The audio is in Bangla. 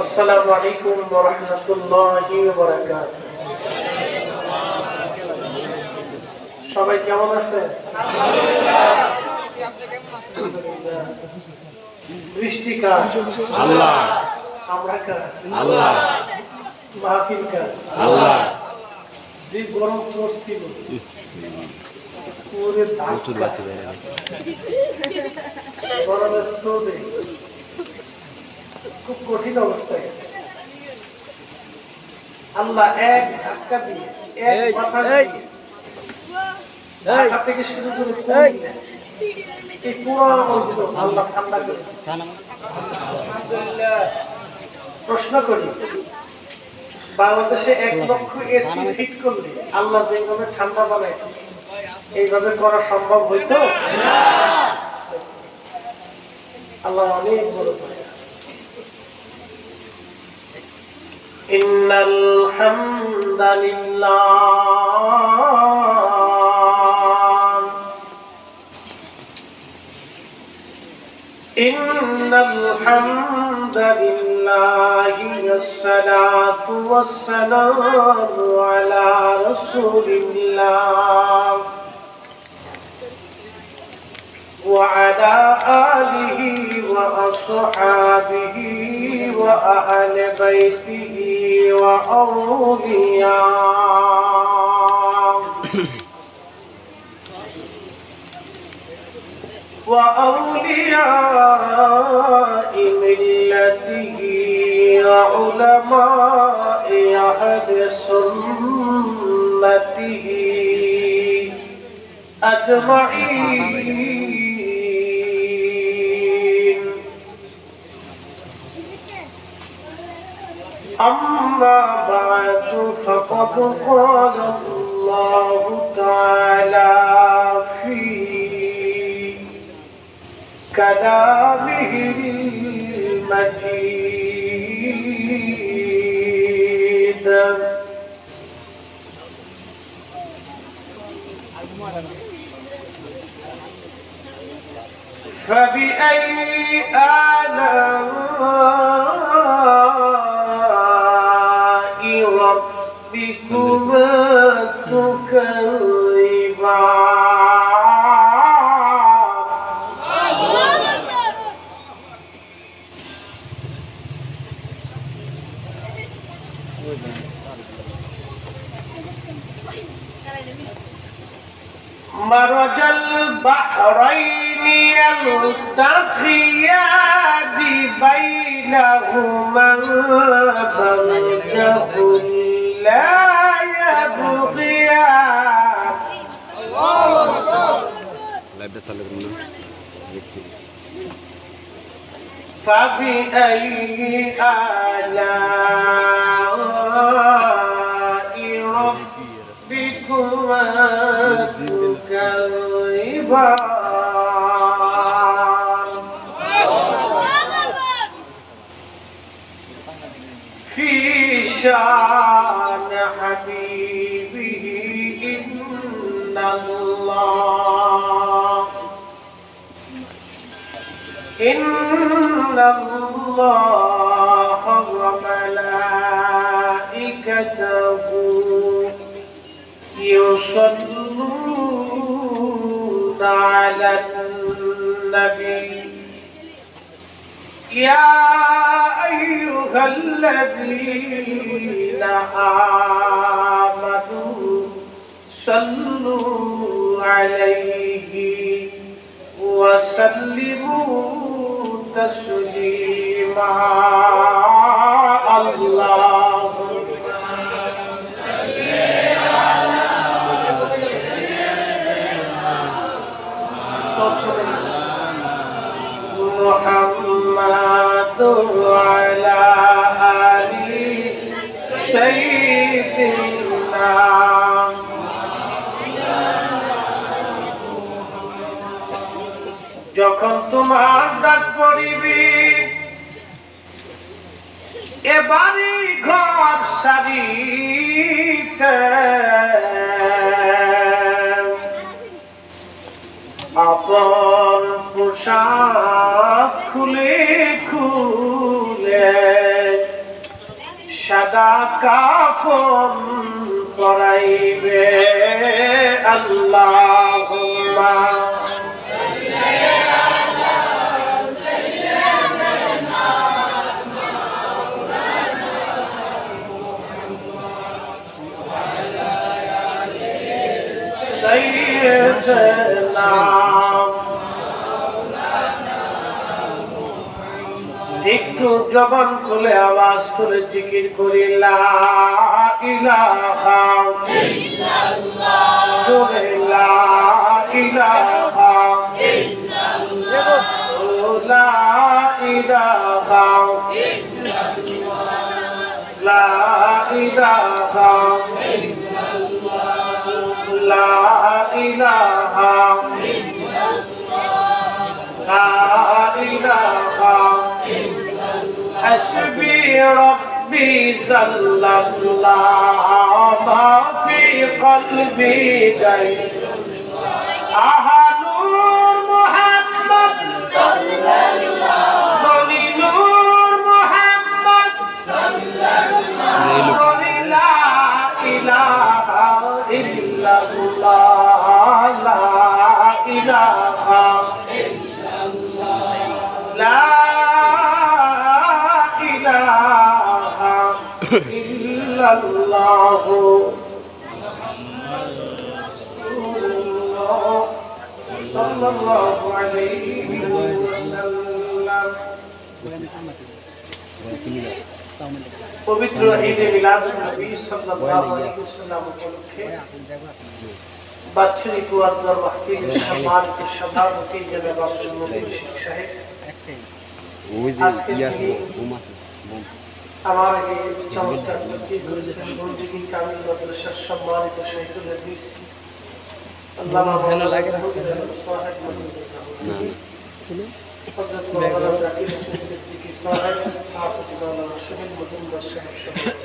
السلام عليكم ورحمة الله وبركاته সবাই কেমন আছে বৃষ্টি কার আল্লাহ আমরা কার আল্লাহ মাহফিল কার আল্লাহ যে গরম পড়ছিল পুরে প্রচুর বাতি বেড়ে গরমের স্রোতে। খুব কঠিন অবস্থায় আল্লাহ এক ধাক্কা দিয়ে এক এই, মাথা ঢাকা থেকে শুরু করে পুরী, এই। পুরো অঞ্চল আল্লাহ ঠান্ডা করে। প্রশ্ন করি বাংলাদেশে এক লক্ষ এসি ফিট করলে আল্লাহ যেভাবে ঠান্ডা বানাইছে এইভাবে করা সম্ভব হইতো আল্লাহ অনেক বড় করে إن الحمد لله إن الحمد لله والصلاة والسلام على رسول الله وعلى آله وأصحابه وأهل بيته وأولياء. وأولياء ملته وعلماء أهل سنته أجمعين. أما بعد فقد قال الله تعالى كلامه المجيد. فبأي آلاء ربكما تكذبان؟ مرج البحرين يلتقيان بينهما برزخ لا يبغيان. فبأي آلاء شان حبيبه إن الله. إن الله وملائكته يصلون على النبي. يا الذين آمنوا صلوا عليه وسلموا تسليما. اللهم محمد وعلى যখন তোমার ডাক পড়িবি এবারে ঘর সারিতে। আপন পোশাক খুলে খুলে সাদা কাপড় করাইবে আল্লাহ একটু জবান খুলে আওয়াজ করে জিকির করিলা إله إلا الله لا إله إلا الله لا إله إلا الله لا إله إلا الله لا إله إلا الله لا إله حسبي ربي جل الله ما في قلبي غير أهل محمد صلى الله نور محمد صلى الله لا إله إلا الله لا إله لا الله صلى الله عليه وسلم পবিত্র ঈদে মিলাদ নবী সাল্লাল্লাহু আলাইহি ওয়াসাল্লাম উপলক্ষে বাৎসরিক ওয়ার্দার মাহফিলের সম্মানিত সভাপতি জনাব আব্দুল মুকিম শেখ সাহেব ওই আমার আগে চমৎকার তকরির করেছেন বন্দিগি কামিল মাদ্রাসার সম্মানিত শহীদুল হাদিস আল্লামা সাহেব না। হযরত মাওলানা জাকির হোসেন সিদ্দিকী সাহেব হাফিজ মাওলানা শহীদ মুহাম্মদ সাহেব সহ।